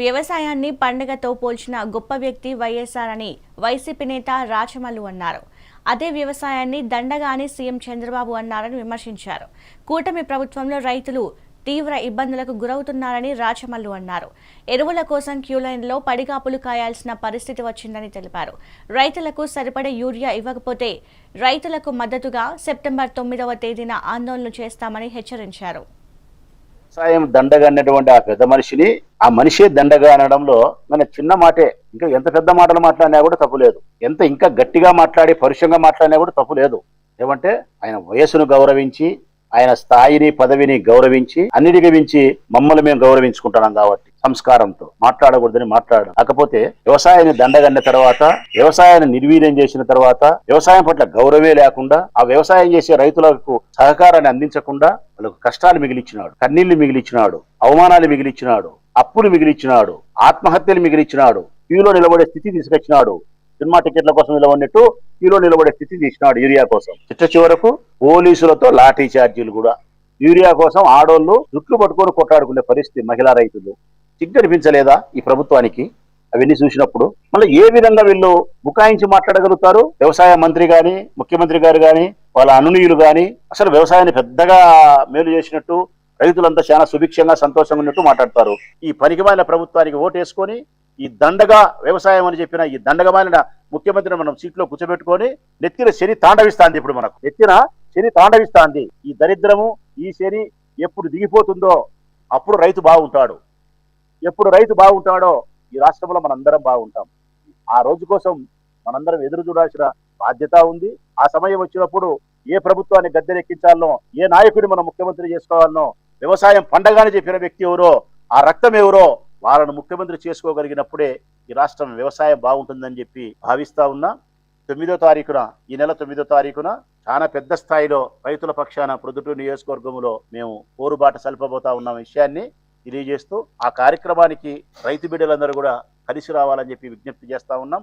వ్యవసాయాన్ని పండగతో పోల్చిన గొప్ప వ్యక్తి వైఎస్ఆర్ అని వైసీపీ నేత రాచమల్లు అన్నారు. అదే వ్యవసాయాన్ని దండగాని సీఎం చంద్రబాబు అన్నారని విమర్శించారు. కూటమి ప్రభుత్వంలో రైతులు తీవ్ర ఇబ్బందులకు గురవుతున్నారని రాచమల్లు అన్నారు. ఎరువుల కోసం క్యూలైన్లో పడిగాపులు కాయాల్సిన పరిస్థితి వచ్చిందని తెలిపారు. రైతులకు సరిపడే యూరియా ఇవ్వకపోతే రైతులకు మద్దతుగా సెప్టెంబర్ తొమ్మిదవ తేదీన ఆందోళన చేస్తామని హెచ్చరించారు. వ్యవసాయం దండగా అనేటువంటి ఆ పెద్ద మనిషిని ఆ మనిషే దండగా అనడంలో మన చిన్న మాటే ఇంకా ఎంత పెద్ద మాటలు మాట్లాడినా కూడా తప్పు లేదు. ఎంత ఇంకా గట్టిగా మాట్లాడి పరుషంగా మాట్లాడినా కూడా తప్పు లేదు. ఏమంటే ఆయన వయసును గౌరవించి ఆయన స్థాయిని పదవిని గౌరవించి అన్నిటికీ మించి మమ్మల్ని మేము గౌరవించుకుంటున్నాం కాబట్టి. సంస్కారంతో మాట్లాడకూడదని మాట్లాడడం. కాకపోతే వ్యవసాయాన్ని దండగన్న తర్వాత వ్యవసాయాన్ని నిర్వీర్యం చేసిన తర్వాత వ్యవసాయం పట్ల గౌరవే లేకుండా ఆ వ్యవసాయం చేసే రైతులకు సహకారాన్ని అందించకుండా వాళ్ళకు కష్టాలు మిగిలిచ్చినాడు. కన్నీళ్ళు మిగిలిచ్చినాడు. అవమానాలు మిగిలిచ్చినాడు. అప్పులు మిగిలిచ్చినాడు. ఆత్మహత్యలు మిగిలిచ్చినాడు. క్యూలో నిలబడే స్థితి తీసుకొచ్చినాడు. సినిమా టికెట్ల కోసం నిలబడినట్టు క్యూలో నిలబడే స్థితి తీసినాడు యూరియా కోసం. చిట్ట చివరకు పోలీసులతో లాఠీ ఛార్జీలు కూడా. యూరియా కోసం ఆడోళ్ళు జుట్లు పట్టుకొని కొట్టాడుకునే పరిస్థితి మహిళా రైతులు. సిగ్గనిపించలేదా ఈ ప్రభుత్వానికి? అవన్నీ చూసినప్పుడు మళ్ళీ ఏ విధంగా వీళ్ళు బుకాయించి మాట్లాడగలుగుతారు? వ్యవసాయ మంత్రి కానీ ముఖ్యమంత్రి గారు కానీ వాళ్ళ అనునీయులు కానీ అసలు వ్యవసాయాన్ని పెద్దగా మేలు చేసినట్టు రైతులంతా చాలా సుభిక్షంగా సంతోషంగా ఉన్నట్టు మాట్లాడతారు. ఈ పనికిమైన ప్రభుత్వానికి ఓటేసుకొని ఈ దండగా వ్యవసాయం అని చెప్పిన ఈ దండగమైన ముఖ్యమంత్రిని మనం సీట్లో కూర్చోబెట్టుకొని నెత్తిన శని తాండవిస్తాంది ఇప్పుడు మనకు. నెత్తిన శని తాండవిస్తాంది. ఈ దరిద్రము ఈ శని ఎప్పుడు దిగిపోతుందో అప్పుడు రైతు బాగుంటాడు. ఎప్పుడు రైతు బాగుంటాడో ఈ రాష్ట్రంలో మనందరం బాగుంటాం. ఆ రోజు కోసం మనందరం ఎదురు చూడాల్సిన బాధ్యత ఉంది. ఆ సమయం వచ్చినప్పుడు ఏ ప్రభుత్వాన్ని గద్దెనెక్కించాలనో ఏ నాయకుడిని మనం ముఖ్యమంత్రి చేసుకోవాలనో వ్యవసాయం పండగానే చెప్పిన వ్యక్తి ఎవరో ఆ రక్తం ఎవరో వాళ్ళను ముఖ్యమంత్రి చేసుకోగలిగినప్పుడే ఈ రాష్ట్రం వ్యవసాయం బాగుంటుందని చెప్పి భావిస్తా ఉన్నా. తొమ్మిదో తారీఖున ఈ నెల తొమ్మిదో తారీఖున చాలా పెద్ద స్థాయిలో రైతుల పక్షాన ప్రొద్దుటూరు నియోజకవర్గంలో మేము పోరుబాట సల్పబోతా ఉన్న విషయాన్ని. తెలియజేస్తూ ఆ కార్యక్రమానికి రైతు బిడ్డలందరూ కూడా కలిసి రావాలని చెప్పి విజ్ఞప్తి చేస్తూ ఉన్నాం.